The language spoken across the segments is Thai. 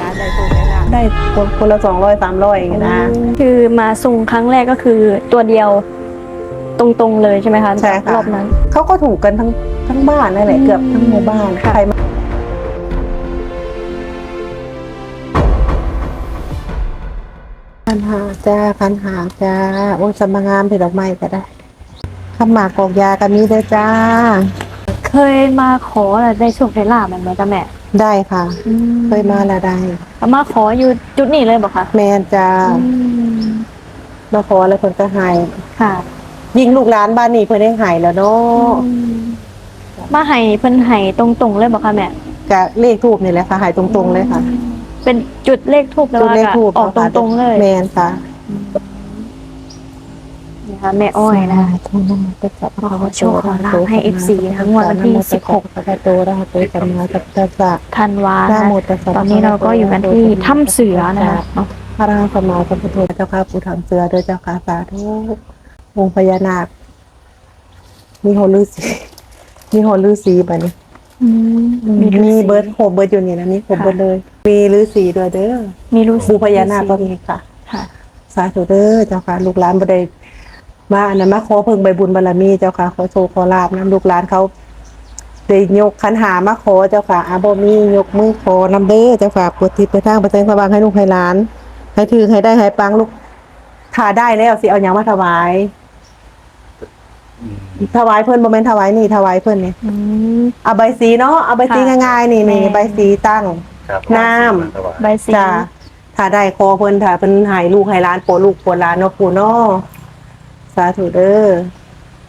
ร้านได้ถูกได้ละได้คนคนละสองร้อยสามร้อยอย่างเงี้ยนะคือมาส่งครั้งแรกก็คือตัวเดียวตรงๆเลยใช่ไหมคะใช่ค่ะรอบนั้นเขาก็ถูกกันทั้งทั้งบ้านนั่นแหละอืมเกือบทั้งหมู่บ้านค่ะใครมาคันหาจ้าคันหาจ้าโอ้ยสมงามผิดดอกไม้ก็ได้ข้าวหมากกอกยากันนี้ด้วยจ้า เคยมาขอแล้วได้โชคได้ลาบมันไหมจ๊ะแม่ ได้ค่ะเคยมาละได้เอามาขออยู่จุดนี้เลยบอกคะแมนจ้าอืมมาขอแล้วคนก็ใหายค่ะยิงลูกหลานบ้านนี้เพื่อนได้ใหายแล้วเนาะอืมมาให้เพิ่นให้ตรงๆเลยบอกค่ะแม่กะเลขทูบนี่แหละค่ะใหายตรงๆเลยค่ะเป็นจุดเลขทูบแล้วจุดว่าเลขทูบออกตรงๆเลยแมนค่ะ นะคะ แม่อ้อยนะคะขอโชคขอลาภให้ FC ทั้งวันวันที่16พระโตระหะโตสัมมาสัมพุทธัสสะธันวานะนะโมตัสสะตอนนี้เราก็อยู่กันที่ถ้ำเสือนะคะพระราชสมมาสัมพุทโธเจ้าค่ะผู้ทำเสือเด้อเจ้าค่ะสาธุองค์พญานาค มีโหฤาษีมีโหฤาษีบัดนี้อืมมีฤาษีเบิร์ดโคเบิร์ดอยู่นี่นะมีโคเบิร์ดเลย มีฤาษีด้วยเด้อมีรู้ปู่พญานาคก็มีค่ะค่ะสาธุเด้อเจ้าค่ะ ลูกหลานบ่ได้ มาอันนั้นมาขอเพิ่งใบบุญบารมีเจ้าค่ะ ขอโชคขอลาบนํลูกหลานเขาได้ยกขันหามาขอเจ้าค่ะอาบ่มียกมือขอนำเด้อเจ้าค่ะปวดทิศไปทางไปแสงสว่างให้ลูกให้หลาน ให้ถือให้ได้ให้ปังลูกถ้าได้แล้วสิเอาหยังมาถวาย ถวายเพิ่นบ่แม่นถวายนี่ถวายเพิ่นนี่อืมเอาใบสีเนาะเอาใบสีค่ะง่ายๆนี่นี่แม่ใบสีตั้งครับน้ำมาถวายใบสีจ้าถ้าได้คอเพิ่นถ้าเพิ่นใหายลูกใหายร้านโปรดลูกโปรดหลานเนาะปู่เนาะ สาธุเด้อ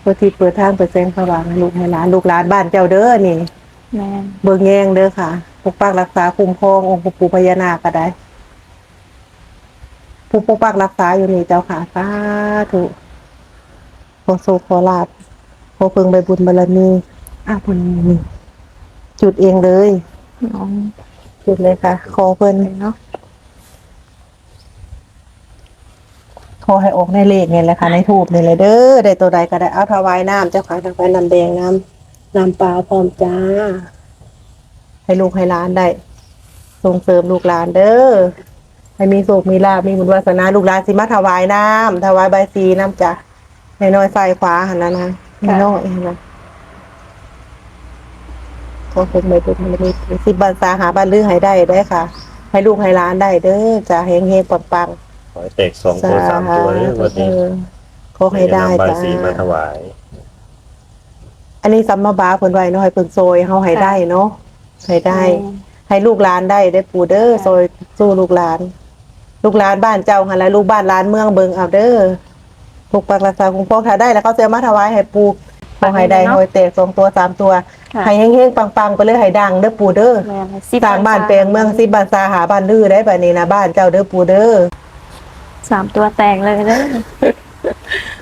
เปิดที่เปิดทางเปิดแสงสว่างให้ลูกให้หลานลูกหลานบ้านเจ้าเด้อนี่ แม่นเบิ่งแยงเด้อค่ะปกปักรักษาคุ้มครององค์ปู่พญานาคก็ได้ ผู้ปกปักรักษาอยู่นี่เจ้าค่ะสาธุขอโชคขอลาภขอเพิ่งใบบุญบารมีอะเพิ่นนี่จุดเองเลยน้องจุดเลยค่ะ ขอเพิ่น เนาะ ขอให้ออกในเลขนี่แหละค่ะในทูบนี่เลยเด้อได้ตัวใดก็ได้เอาถวายน้ำเจ้าค่ะถวายน้ำแดงน้ำน้ำเปล่าพร้อมจ้า ให้ลูกให้หลานได้ ส่งเสริมลูกหลานเด้อให้มีโชคมีลาภมีบุญวาสนาลูกหลานสิมาถวายน้ำถวายใบสีน้ำจ้ะในน้อยไฟฟ้าหันนั้นนะในน้อยหันนั้นขอเป็นใบบุญมันมีสิบบาทสาหาบ้านลือให้ได้ได้ค่ะ ให้ลูกให้หลานได้เด้อจ้ะเฮงเฮงปังปังข อให้แตกสองตัวสามตัวเลยวันนี้เออขอให้ได้นำใบจ้าสีมาถวาย อันนี้สัมมาบาเพิ่นไว้เนาะให้เพิ่นโซยเฮาให้ได้เนาะให้ได้ ให้ลูกหลานได้ได้ปู่เด้อโซยสู้ลูกหลาน ลูกหลานบ้านเจ้าหั่นแหละลูกบ้านหลานเมืองเบิงเอาเด้อปกปักรักษาคุ้มครองถ้าได้แล้วเขาจะมาถวายให้ปู่ขอให้ได้ขอให้แตกสองตัวสามตัวค่ะ ให้เฮงๆปังๆไปเลยให้ดังเด้อปู่เด้อ แม่นสร้างบ้านแปลงเมืองสิบ้านสาหาบ้านลือได้บัดนี้นะบ้านเจ้าเด้อปู่เด้อ สามตัวแตกเลยเด้อ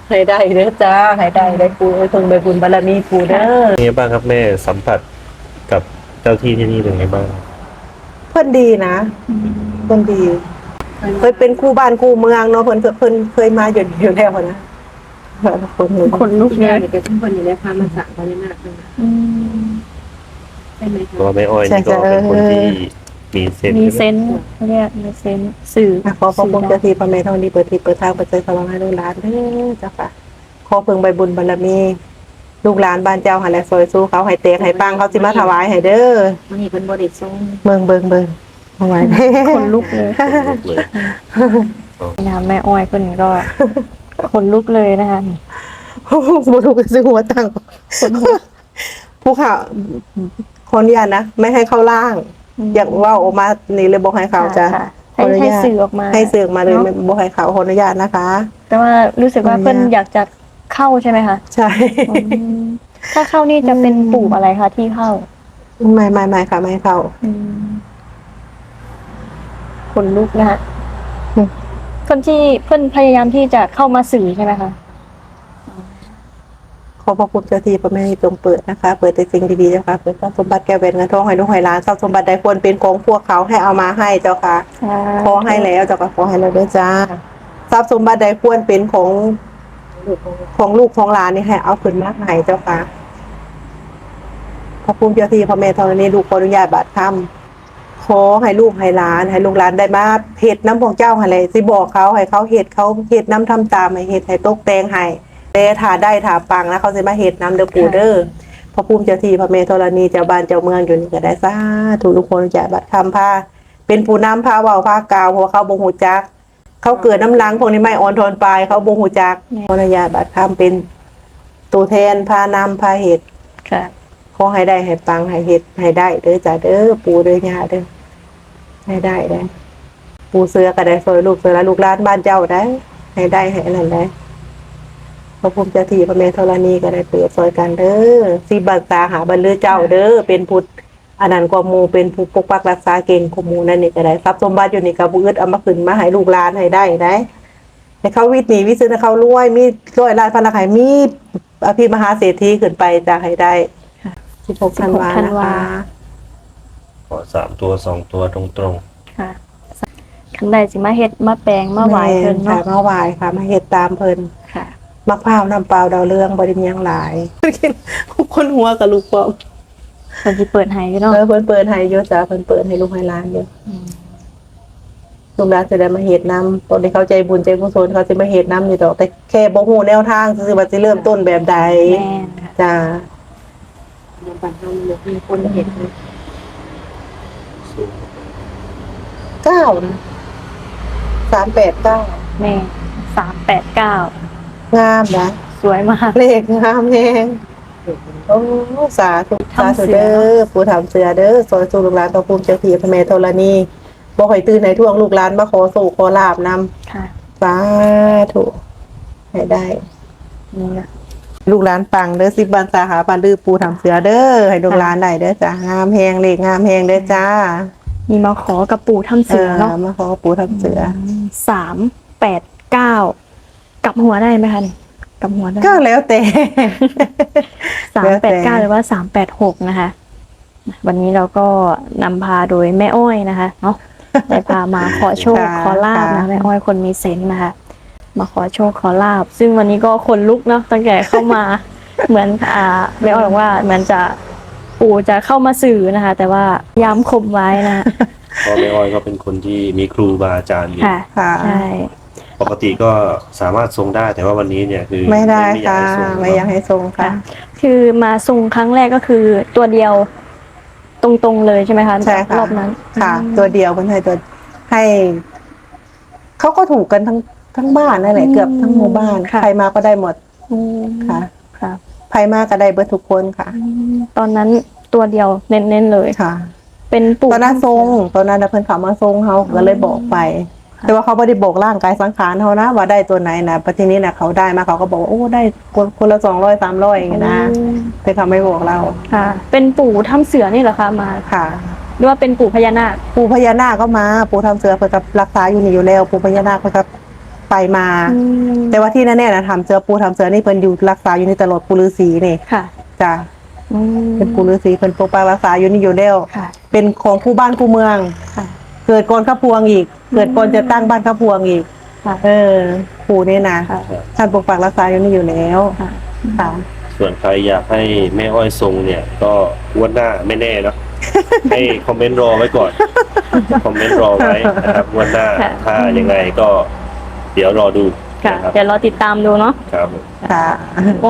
ให้ได้เด้อจ้าให้ได้ได้ปู่ให้เพิ่งไปบุญบารมีปู่เด้อ เป็นไงบ้างครับแม่สัมผัสกับเจ้าที่ที่นี่เป็นไงบ้าง เพิ่นดีนะเพิ่นดี เคยเป็นคู่บ้านคู่เมืองเนาะเพิ่นเพิ่นเคยมาอยู่อยู่แล้วนะคนหนึ่งคนลุกเลยเป็นคนอยู่ในพามาสั่งพญานาคด้วยนะอืมใช่ไหมเพคะราะว่าแม่อ้อยนี่ก็เป็นคนที่ มีเซนส์มีเซนส์เขาเรียกมีเซนส์สื่ออะขอขอบคุณเจ้าที่พระแม่เท่านี้เปิดที่เปิดทางเปิดใจสว่างให้ลูกหลานเด้อเจ้าค่ะ ขอเพิ่งใบบุญบารมี ลูกหลานบ้านเจ้าหันแหละซอยสู้เขาให้เตกให้ปังเขาสิมาถวายให้เด้อมันนี่เป็นบริสุทธิ์เบิ่งเบิ่งเบิ่งเอาไว้ คนลุกเลยลุกเลยนะแม่อ้อยคนนี้ก็ คนลุกเลยนะคะบ่ถูกซื้อหัวตั้งผู้ข่าวขออนุญาตนะ ไม่ให้เข้าล่าง อยากว่าออกมานี่เลยบอกให้เขาจะค่ะให้ให้สื่อออกมาให้สื่อมาเลยเนอะไม่บอกให้เขาขออนุญาตนะคะ แต่ว่ารู้สึกว่าขออนุญาต เพื่อนอยากจะเข้าใช่ไหมคะใช่ อืมถ้าเข้านี่จะเป็นปู่อะไรคะที่เข้าไม่ไม่ไม่ค่ะไม่ให้เขาอืมคนลุกนะคะอืมคนที่เพื่อนพยายามที่จะเข้ามาสื่อใช่ไหมคะ ขอพระคุณเจ้าที่พระแม่จงเปิดนะคะ เปิดแต่สิ่งดีๆเจ้าค่ะเปิดทรัพย์สมบัติแก้วแหวนเงินทองให้ลูกให้หลานทรัพย์สมบัติใดควรเป็นของพวกเขาให้เอามาให้เจ้าค่ะขอให้แล้วเจ้าค่ะขอให้แล้วด้วยจ้าทรัพย์สมบัติใดควรเป็นของของลูกของหลานนี่ให้เอาขึ้นมาให้เจ้าค่ะพระคุณเจ้าที่พระแม่ธรณีลูกขออนุญาตบาดคำขขอให้ลูกให้หลาน ให้ลูกหลานได้มาเฮ็ดน้ำของเจ้าให้เลยสิบอกเขาให้เขาเฮ็ดเขาเฮ็ดน้ำทำตามให้เฮ็ดให้ตกแต่งให้ แต่ถ้าได้ถ้าปังแล้วเขาสิมาเฮ็ดน้ำเด้อปู่เด้อพระภูมิเจ้าที่พระเมธรณีเจ้าบ้านเจ้าเมืองอยู่นี่ก็ได้สาธุทุกคนจะบัดคำพาเป็นผู้นำพาเว้าพากล่าวเพราะว่าเขาบ่ฮู้จัก เขาเกิดน้ำลังพวกนี้ไม่อ่อนทนปลายเขาบ่ฮู้จักขออนุญาตบัดคำเป็นตัวแทนพานำพาเฮ็ดค่ะขอให้ได้ให้ปังให้เฮ็ดให้ได้เด้อจ้าเด้อปู่เด้อย่าเด้อให้ได้ได้ปู่เสือก็ได้ซอยลูกเสือและลูกหลานบ้านเจ้าได้ ให้ได้ให้อันนั้นได้ พระภูมิเจ้าที่พระเมธรณีก็ได้เปิดซอยกันเด้อสิบัตตาหาบรรลือเจ้าเด้อเป็นพุทธอันนั้นกว่าหมู่เป็นผู้ปกปักรักษาเก่งของหมู่นั่นนี่ก็ได้ทรัพย์สมบัติอยู่นี่ก็บ่อึดเอามาขึ้นมาให้ลูกหลานให้ได้ได้ให้เขาวิทย์หนีวิซื้อให้เขารวยมีร้อยล้านพันล้านให้มีอภิมหาเศรษฐีขึ้นไปจะให้ได้สิบหกธันวาธันนะวาคะขอสามตัวสองตัวตรงค่ะคันใดสิมาเฮ็ดมาแปลงมาไหวายเพิ่นค่ะเนาะมาไหวายค่ะมาเฮ็ดตามเพิ่น ค่ะมักพร้าวน้ำเปล่าดาวเรืองบริมีหยังหลายคนหัวกับลูกปอมเพิ่นสิเปิดให้อยู่เนาะเออเพิ่นเปิดให้เยอะจ้ะเพิ่นเปิดให้ลูกให้หล้านเยอะลูกหลานจะได้มาเฮ็ดนำตอนที่เขาใจบุญใจกุศลเขาสิมาเฮ็ดนำอยู่ดอก แต่แค่บ่ฮู้แนวทางซื่อๆว่าสิเริ่มต้นแบบใดแม่นค่ะจ้าในบ้านเฮาเนี่ยมีคนเห็นนะๆสูงเก้านะสามแปดเก้าแม่สามแปดเก้า งามนะสวยมาก เลขงามแฮงโอ้สาธุสาทำเสืธุอเด้อปู่ทำเสือเด้อซอยสู่ลูกหลานพระภูมิเจ้าที่พระแม่ธรณีบ่ให้ตื่นให้ท่วงลูกหลานมาขอสู่ขอลาบนำค่ะสาธุให้ได้ นี่ค่ะลูกหลานปังเด้อสิบบันสาหาปันดื้อปู่ทำเสือเด้อให้ลูกหลานได้เด้อจ้างามแฮงเลขงามแฮงเด้อจ้ามีมาขอกับปู่ทำเสือเนาะมาขอปู่ทำเสือ สามแปดเก้า กลับหัวได้ไหมคะนี่กลับหัวได้ก็แล้วแต่สามแปดเก้าหรือว่าสามแปดหกนะคะ วันนี้เราก็นำพาโดยแม่อ้อยนะคะเนาะได้พามาขอโชคค่ะขอลาบนะค่ะแม่อ้อยคนมีเซนส์นะคะ มาขอโชคขอลาบ ซึ่งวันนี้ก็คนลุกเนาะตั้งแต่เข้ามาเหมือนอ่าแม่อ้อยบอกว่าเหมือนจะปู่จะเข้ามาสื่อนะคะ แต่ว่าย้ำคมไว้นะเพราะแม่อ้อยก็เป็นคนที่มีครูบาอาจารย์อยู่ค่ะค่ะใช่ ปกติก็สามารถทรงได้ แต่ว่าวันนี้เนี่ยคือไม่ได้อยากค่ะ ให้ทรงไม่อยากให้ทรงค่ะค่ะคือมาทรงครั้งแรกก็คือตัวเดียวตรงๆเลยใช่ไหมคะใช่ค่ะ รอบนั้นค่ะ อืม ตัวเดียวเพิ่นให้ตัวให้เขาก็ถูกกันทั้งทั้งบ้านนั่นแหละอืมเกือบทั้งหมู่บ้านค่ะ ใครมาก็ได้หมดอืมค่ะค่ะใครมาก็ได้เบิดทุกคนค่ะ อืมตอนนั้นตัวเดียวเน้นๆเลย ค่ะ เป็นปู่ตอนนั้นทรงตอนนั้นน่ะเพิ่นเขามาทรงเขาก็เลยบอกไป แต่ว่าเขาไม่ได้บอกร่างกายสังขารเขานะ ว่าได้ตัวไหนนะปทีนี้นะเขาได้มาเขาก็บอกว่าโอ้ได้คนคนละสองร้อยสามร้อยอย่างเงี้ยนะอืมแต่เขาไม่บอกเราค่ะ เป็นปู่ทำเสือนี่เหรอคะมาค่ะหรือว่าเป็นปู่พญานาคปู่พญานาคก็มา ปู่ทำเสือเพิ่นกับรักษาอยู่นี่อยู่แล้ว ปู่พญานาคเพิ่นกับไปมา แต่ว่าที่แน่ๆนะทำเสือปู่ทำเสือนี่เพิ่นอยู่รักษาอยู่ในตลอดปู่ฤาษีนี่ค่ะจ้ะอืมเป็นปู่ฤาษีเพิ่นปกปักรักษาอยู่นี่อยู่แล้วค่ะเป็นของคู่บ้านคู่เมืองค่ะ เกิดก่อนข้าพวงอีก เกิดก่อนจะตั้งบ้านข้าพวงอีกค่ะเออปู่นี่นะค่ะ ท่านปกปักรักษาอยู่นี่อยู่แล้วค่ะ ค่ะ ส่วนใครอยากให้แม่อ้อยทรงเนี่ย ก็งวันหน้าไม่แน่เนาะ ให้คอมเมนต์รอไว้ก่อน คอมเมนต์รอไว้นะครับงวันหน้าค่ะ ถ้ายังไงก็ เดี๋ยวรอดูค่ะ นะครับเดี๋ยวเราติดตามดูเนาะครับผมค่ะ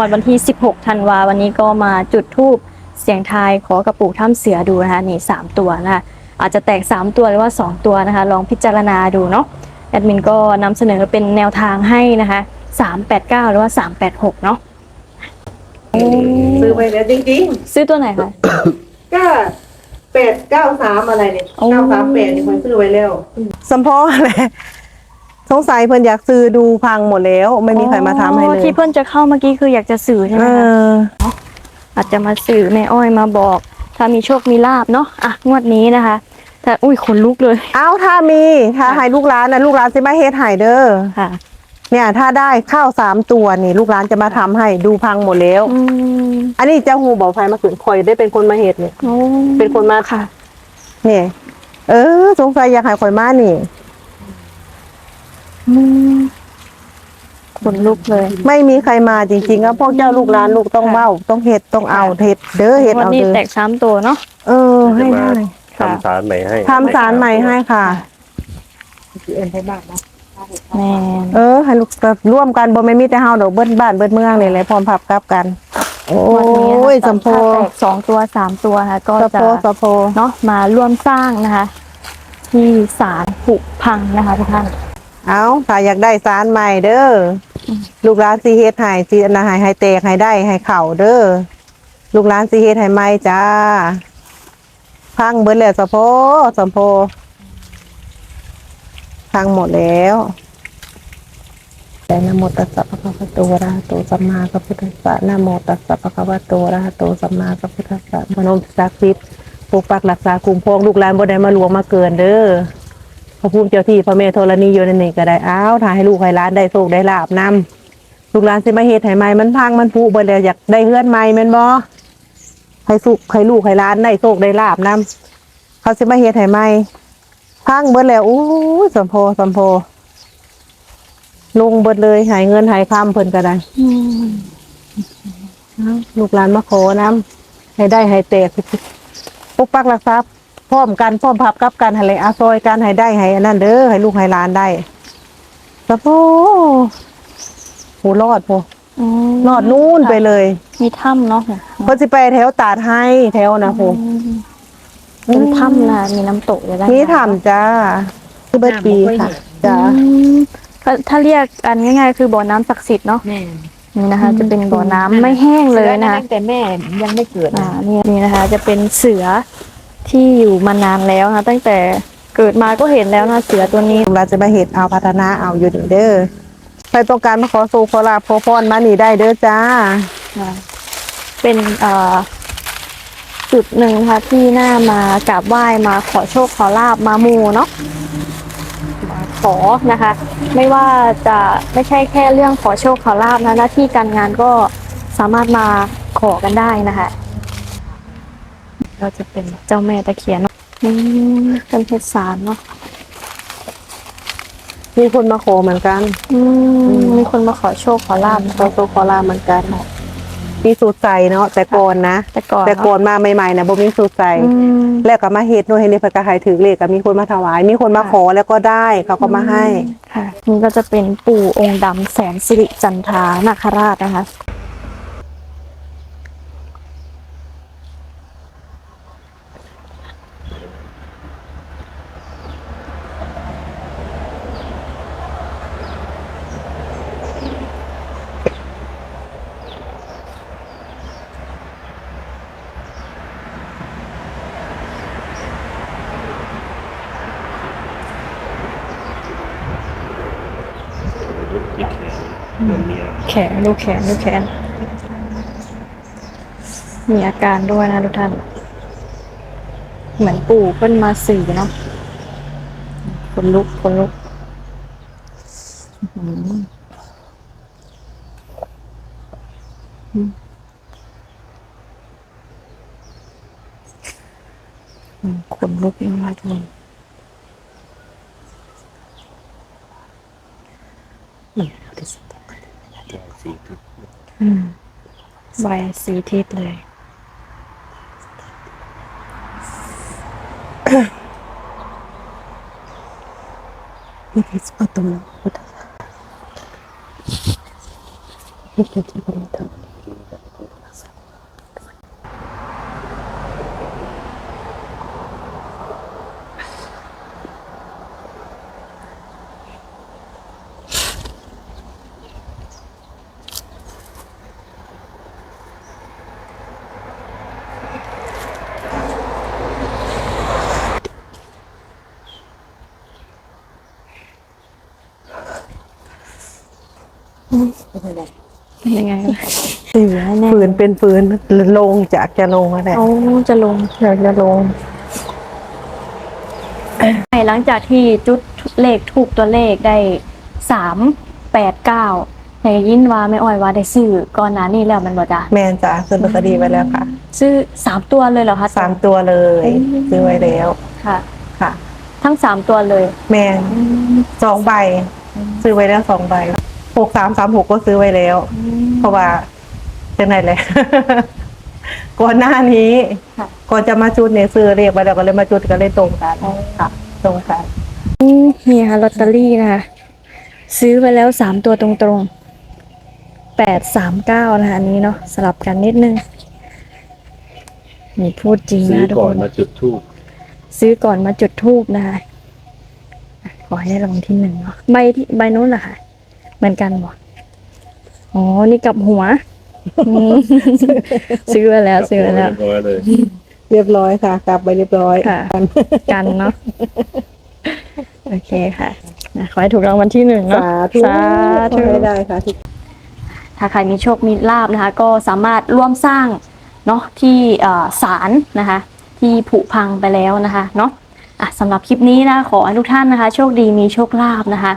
วันวันที่ 16 ธันวาวันนี้ก็มาจุดธูปเสียงทายขอกระปุกถ้ำเสือดูนะคะนี่ 3 ตัวนะคะ อาจจะแตก 3 ตัวหรือว่า 2 ตัวนะคะ ลองพิจารณาดูเนาะแอดมินก็นำเสนอเป็นแนวทางให้นะคะ 389 หรือว่า 386 เนาะซื้อไปแล้วจริงซื้อตัวไหนคะๆ ก็แปดเก้าสามอะไรเนี่ยโอ้เก้าสามแปดนี่คนซื้อไว้แล้ว สัมพออะไรสงสัยเพิ่นอยากซื้อดูพังหมดแล้ว ไม่มีใครมาทำให้เลอ๋ยอที่เพื่อนจะเข้าเมื่อกี้คืออยากจะสื่อใช่ไหเอมคะออาจจะมาสื่อแม่อ้อยมาบอก ถ้ามีโชคมีลาบเนาะอะงวดนี้นะคะแต่อุ้ยขนลุกเลยเอาถ้ามีถ้าให้ลูกร้านนะลูกร้านจะมาเฮ็ดให้เด้อค่ะ เนี่ยถ้าได้ข้าวสามตัวนี่ ลูกร้านจะมาทำให้ดูพังหมดแล้วอืมอันนี้เจ้าหูบอกไฟมาขืนคอยได้เป็นคนมาเฮ็ดเนี่ย โอ้เป็นคนมาค่ะนี่เออ สงสัยอยากให้คอยมานี่ อืม ขนลุกเลย ไม่มีใครมาจริงๆก็พวกเจ้าลูกร้านลูกต้องค่ะเบ้าต้องเฮ็ดต้องเอาเฮ็ดเด้อเฮ็ดวันเอานี้เด้อแตกสามตัวเนาะ เออให้ได้ค่ะทำสารใหม่ให้ทำสารใหม่ให้ค่ะคือเอ็นไปบ้านเนาะแม่นเออให้ลูกร่วมกันบ่แม่นมีแต่เฮาดอกเบิ้นบ้านเบิ้นเมืองนี่แหละพร้อมพับกลับกัน โอ้วันนี้นะคะยสมโพถ้าแตกสองตัวสามตัวค่ะก็สะจะ โพสะโพ เนาะมาร่วมสร้างนะคะ ที่ศาลผุพังนะคะทุกท่าน เอาถ้าอยากได้สารใหม่เด้อลูกหลานสิเฮ็ดให้สิอันนะให้ให้แตกให้ได้ให้เข่าเด้อลูกหลานสิเฮ็ดให้ใหม่จ้า พังเบิดแล้วสะโพสะโพพังหมดแล้วแต่นโมตัสสะภะคะวะโตอะระหะโตสัมมาสัมพุทธัสสะนโมตัสสะภะคะวะโตอะระหะโตสัมมาสัมพุทธัสสะมโนมศักดิ์สิทธิ์ปกปักรักษาคุ้มครองลูกหลานบ่ได้มาหลวงมาเกินเด้อ ระภูมิเจ้าที่พระเมธรณีอยู่ในนี้ก็ได้อ้าวถ่ายให้ลูกให้หล้านได้โชคได้ลาบนำลูกหลานสิมาเฮ็ดให้ใหม่มันพังมันผุเบิดแล้วอยากได้เฮือนใหม่แม่นบ่ให้สุขให้ลูกให้หล้านได้โชคได้ลาบนำเขาสิมาเฮ็ดให้ใหม่พังเบิดแล้วอู้ยสมโพสัมโพลงเบิดเลยหายเงินหายคำเพิ่นก็ได้ลูกหลานมาขอนำให้ได้ให้แตกปุกปักรักษาพย์ ร้อมกันพร้อมพับกับกันให้เลยอาซอยกันให้ได้ให้อันนั้นเด้อให้ลูกให้หลานได้สะโพโหรอดโพอืมรอดนู่นไปเลยมีถ้ำเนาะเพิ่นสิไปแถวตาดให้แถวนะโพเป็นถ้ำนะมีน้ำตกอยู่ด้านนี่ในถามจ้าที่เบิดปีค่ะจ้า อืมถ้าถ้าเรียกอันง่ายๆ คือบ่อน้ำศักดิ์สิทธิ์เนาะแม่นี่นะคะ จะเป็นบ่อน้ำไม่แห้งเลยนะตั้งแต่แม่ยังไม่เกิดอ่านี่นี่นะคะ จะเป็นเสือ ที่อยู่มานานแล้วนะคะตั้งแต่เกิดมาก็เห็นแล้วนะเสือตัวนี้ลูกหลานจะมาเฮ็ดเอาพัฒนาเอาอยู่นี่เด้อใครต้องการมาขอสู่ขอลาภขอพรมานี่ได้เด้อจ้าค่ะเป็นเอ่อจุดหนึ่งนะคะที่น่ามากราบไหว้มาขอโชคขอลาบมามูเนาะมาขอนะคะ ไม่ว่าจะไม่ใช่แค่เรื่องขอโชคขอลาบนะหน้าที่การงานก็สามารถมาขอกันได้นะคะ เราจะเป็นเจ้าแม่ตะเคียนเนาะอืมเป็นเพชรสารเนาะมีคนมาขอเหมือนกัน อืมมีคนมาขอโชคขอลาบขอสู่ขอลาเหมือนกันมีสูตรใส่เนาะแต่ก่อนนะแต่ก่อนแต่ก่อนมาใหม่ๆนะบ่มีสูตรใส่อืมแล้วก็มาเฮ็ดโน่นเฮ็ดนี่เพิ่นก็ให้ถือเลขก็มีคนมาถวาย มีคนมาขอแล้วก็ได้เขาก็มาให้ค่ะนี่ก็จะเป็นปู่องค์ดำแสนสิริจันทรานาคราชนะคะ อีกแขนเหมือนเมีย แขนดูแขนดูแขน มีอาการด้วยนะทุกท่าน เหมือนปู่เพิ่นมาสื่อเนาะคนลุกคนลุกอื้อหืออืมขนลุกมากเลยสีทุก อืม ใบสีทิศเลยนี่คือประตูพุทธศาสนานี่คือที่ผมทำ เป็นยังไงวะเสือแน่ฝืนเป็นฝืนลงจากจะลงอะไรเขาจะลงเดี๋ยวจะลงหลังจากที่จุดเลขถูกตัวเลขได้สามแปดเก้าในยินว่าไม่อ้อยว่าได้ซื้อก่อนหน้านี้แล้วมันบ่จ้ะแมนจ้าซื้อลอตเตอรี่ไว้แล้วค่ะ ซื้อสามตัวเลยเหรอคะสามตัวเลยซื้อไว้แล้วค่ะ ค่ะ ทั้งสามตัวเลย แมนสองใบ ซื้อไว้แล้วสองใบ หกสามสามหกก็ซื้อไว้แล้ว เพราะว่าจังไหนเลย ก่อนหน้านี้ค่ะก่อนจะมาจุดเนี่ยซื้อเรียกไปแล้วก็เลยมาจุดก็เลยตรงกันค่ะ ตรงกันนี่ค่ะลอตเตอรี่นะคะ ซื้อไปแล้วสามตัวตรงๆแปดสามเก้านะคะอันนี้เนาะสลับกันนิดนึงนี่พูดจริงซื้อนะทุกก่อคนนมาจุดทูบซื้อก่อนมาจุดทูบนะคะอะขอให้ได้รางวัลที่หนึ่งเนาะใบที่ใบนู้นเหรอคะเห มือนกันบ่อ๋อ นี่กลับหัวอืมซื้อไปแล้วซื้อไปแล้ว เรียบร้อยเลยเรียบร้อยค่ะ กลับไปเรียบร้อยค่ะ กันเนาะ โอเคค่ะนะขอให้ถูกรางวัลที่หนึ่งเนาะ สาธุสาธุขอให้ได้ค่ะทุก ถ้าใครมีโชค มีลาบนะคะ ก็สามารถร่วมสร้างเนาะที่เอ่อศาลนะคะ ที่ผุพังไปแล้วนะคะเนาะอะสำหรับคลิปนี้นะขอให้ทุกท่านนะคะ โชคดีมีโชคลาภนะคะ